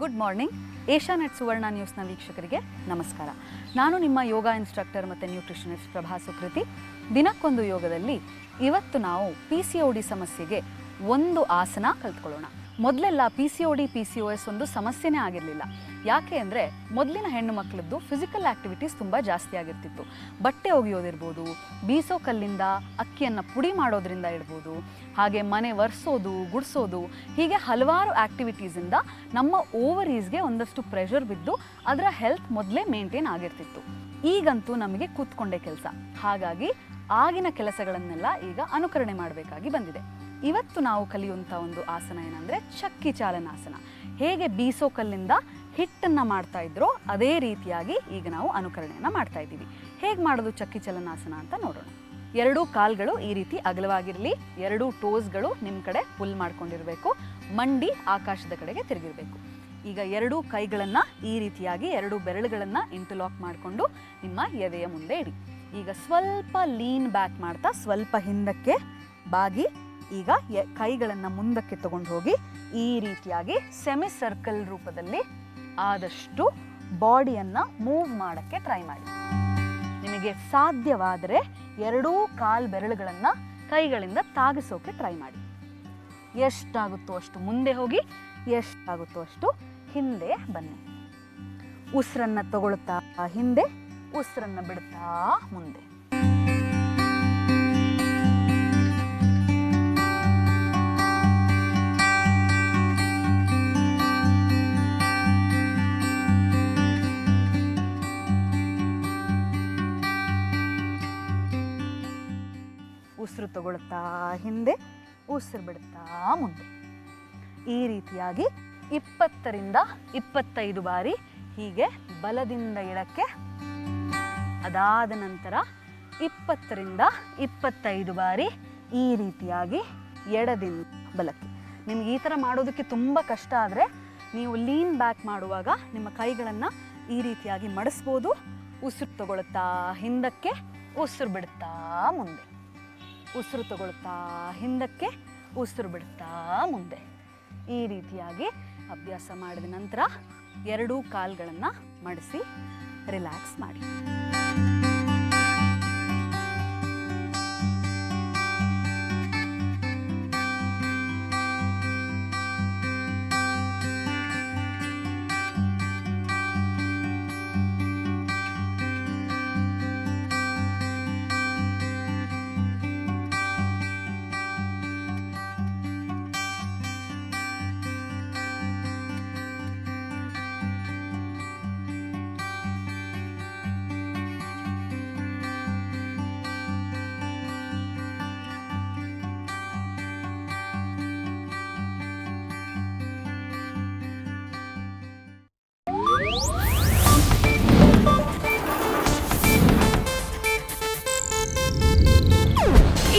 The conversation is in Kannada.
ಗುಡ್ ಮಾರ್ನಿಂಗ್ ಏಷ್ಯಾನೆಟ್ ಸುವರ್ಣ ನ್ಯೂಸ್ನ ವೀಕ್ಷಕರಿಗೆ ನಮಸ್ಕಾರ. ನಾನು ನಿಮ್ಮ ಯೋಗ ಇನ್ಸ್ಟ್ರಕ್ಟರ್ ಮತ್ತು ನ್ಯೂಟ್ರಿಷನಿಸ್ಟ್ ಪ್ರಭಾ ಸುಕೃತಿ. ದಿನಕ್ಕೊಂದು ಯೋಗದಲ್ಲಿ ಇವತ್ತು ನಾವು ಪಿ ಸಿ ಒ ಡಿ ಸಮಸ್ಯೆಗೆ ಒಂದು ಆಸನ ಕಲ್ತ್ಕೊಳ್ಳೋಣ. ಮೊದಲೆಲ್ಲ P C O D P C O S ಒಂದು ಸಮಸ್ಯೆನೇ ಆಗಿರಲಿಲ್ಲ. ಯಾಕೆ ಅಂದರೆ ಮೊದಲಿನ ಹೆಣ್ಣು ಮಕ್ಕಳದ್ದು ಫಿಸಿಕಲ್ ಆ್ಯಕ್ಟಿವಿಟೀಸ್ ತುಂಬ ಜಾಸ್ತಿ ಆಗಿರ್ತಿತ್ತು. ಬಟ್ಟೆ ಒಗೆಯೋದಿರ್ಬೋದು, ಬೀಸೋ ಕಲ್ಲಿಂದ ಅಕ್ಕಿಯನ್ನು ಪುಡಿ ಮಾಡೋದ್ರಿಂದ ಇರ್ಬೋದು, ಹಾಗೆ ಮನೆ ಒರೆಸೋದು, ಗುಡಿಸೋದು, ಹೀಗೆ ಹಲವಾರು ಆ್ಯಕ್ಟಿವಿಟೀಸಿಂದ ನಮ್ಮ ಓವರೀಸ್ಗೆ ಒಂದಷ್ಟು ಪ್ರೆಷರ್ ಬಿದ್ದು ಅದರ ಹೆಲ್ತ್ ಮೊದಲೇ ಮೇಂಟೈನ್ ಆಗಿರ್ತಿತ್ತು. ಈಗಂತೂ ನಮಗೆ ಕೂತ್ಕೊಂಡೇ ಕೆಲಸ. ಹಾಗಾಗಿ ಆಗಿನ ಕೆಲಸಗಳನ್ನೆಲ್ಲ ಈಗ ಅನುಕರಣೆ ಮಾಡಬೇಕಾಗಿ ಬಂದಿದೆ. ಇವತ್ತು ನಾವು ಕಲಿಯುವಂಥ ಒಂದು ಆಸನ ಏನಂದರೆ ಚಕ್ಕಿ ಚಾಲನಾಸನ. ಹೇಗೆ ಬೀಸೋ ಕಲ್ಲಿಂದ ಹಿಟ್ಟನ್ನು ಮಾಡ್ತಾ ಇದ್ರೋ ಅದೇ ರೀತಿಯಾಗಿ ಈಗ ನಾವು ಅನುಕರಣೆಯನ್ನು ಮಾಡ್ತಾ ಇದ್ದೀವಿ. ಹೇಗೆ ಮಾಡೋದು ಚಕ್ಕಿ ಚಲನಾಸನ ಅಂತ ನೋಡೋಣ. ಎರಡೂ ಕಾಲ್ಗಳು ಈ ರೀತಿ ಅಗಲವಾಗಿರಲಿ, ಎರಡೂ ಟೋಸ್ಗಳು ನಿಮ್ಮ ಕಡೆ ಪುಲ್ ಮಾಡ್ಕೊಂಡಿರಬೇಕು, ಮಂಡಿ ಆಕಾಶದ ಕಡೆಗೆ ತಿರುಗಿರಬೇಕು. ಈಗ ಎರಡೂ ಕೈಗಳನ್ನು ಈ ರೀತಿಯಾಗಿ ಎರಡು ಬೆರಳುಗಳನ್ನು ಇಂಟರ್ಲಾಕ್ ಮಾಡಿಕೊಂಡು ನಿಮ್ಮ ಎದೆಯ ಮುಂದೆ ಇಡಿ. ಈಗ ಸ್ವಲ್ಪ ಲೀನ್ ಬ್ಯಾಕ್ ಮಾಡ್ತಾ ಸ್ವಲ್ಪ ಹಿಂದಕ್ಕೆ ಬಾಗಿ ಈಗ ಕೈಗಳನ್ನು ಮುಂದಕ್ಕೆ ತಗೊಂಡು ಹೋಗಿ ಈ ರೀತಿಯಾಗಿ ಸೆಮಿ ಸರ್ಕಲ್ ರೂಪದಲ್ಲಿ ಆದಷ್ಟು ಬಾಡಿಯನ್ನು ಮೂವ್ ಮಾಡೋಕ್ಕೆ ಟ್ರೈ ಮಾಡಿ. ನಿಮಗೆ ಸಾಧ್ಯವಾದರೆ ಎರಡೂ ಕಾಲ್ ಬೆರಳುಗಳನ್ನು ಕೈಗಳಿಂದ ತಾಗಿಸೋಕೆ ಟ್ರೈ ಮಾಡಿ. ಎಷ್ಟಾಗುತ್ತೋ ಅಷ್ಟು ಮುಂದೆ ಹೋಗಿ, ಎಷ್ಟಾಗುತ್ತೋ ಅಷ್ಟು ಹಿಂದೆ ಬನ್ನಿ. ಉಸಿರನ್ನು ತಗೊಳ್ತಾ ಹಿಂದೆ, ಉಸಿರನ್ನು ಬಿಡ್ತಾ ಮುಂದೆ. ಉಸಿರು ತಗೊಳ್ತಾ ಹಿಂದೆ, ಉಸಿರು ಬಿಡ್ತಾ ಮುಂದೆ. ಈ ರೀತಿಯಾಗಿ ಇಪ್ಪತ್ತರಿಂದ ಇಪ್ಪತ್ತೈದು ಬಾರಿ ಹೀಗೆ ಬಲದಿಂದ ಎಡಕ್ಕೆ, ಅದಾದ ನಂತರ ಇಪ್ಪತ್ತರಿಂದ ಇಪ್ಪತ್ತೈದು ಬಾರಿ ಈ ರೀತಿಯಾಗಿ ಎಡದಿಂದ ಬಲಕ್ಕೆ. ನಿಮ್ಗೆ ಈ ಥರ ಮಾಡೋದಕ್ಕೆ ತುಂಬ ಕಷ್ಟ ಆದರೆ ನೀವು ಲೀನ್ ಬ್ಯಾಕ್ ಮಾಡುವಾಗ ನಿಮ್ಮ ಕೈಗಳನ್ನು ಈ ರೀತಿಯಾಗಿ ಮಡಿಸ್ಬೋದು, ಉಸಿರು ತಗೊಳ್ತಾ ಹಿಂದಕ್ಕೆ, ಉಸಿರು ಬಿಡುತ್ತಾ ಮುಂದೆ. ಉಸಿರು ತಗೊಳ್ತಾ, ಹಿಂದಕ್ಕೆ ಉಸಿರು ಬಿಡ್ತಾ ಮುಂದೆ. ಈ ರೀತಿಯಾಗಿ ಅಭ್ಯಾಸ ಮಾಡಿದ ನಂತರ ಎರಡೂ ಕಾಲ್ಗಳನ್ನು ಮಡಿಸಿ, ರಿಲ್ಯಾಕ್ಸ್ ಮಾಡಿ.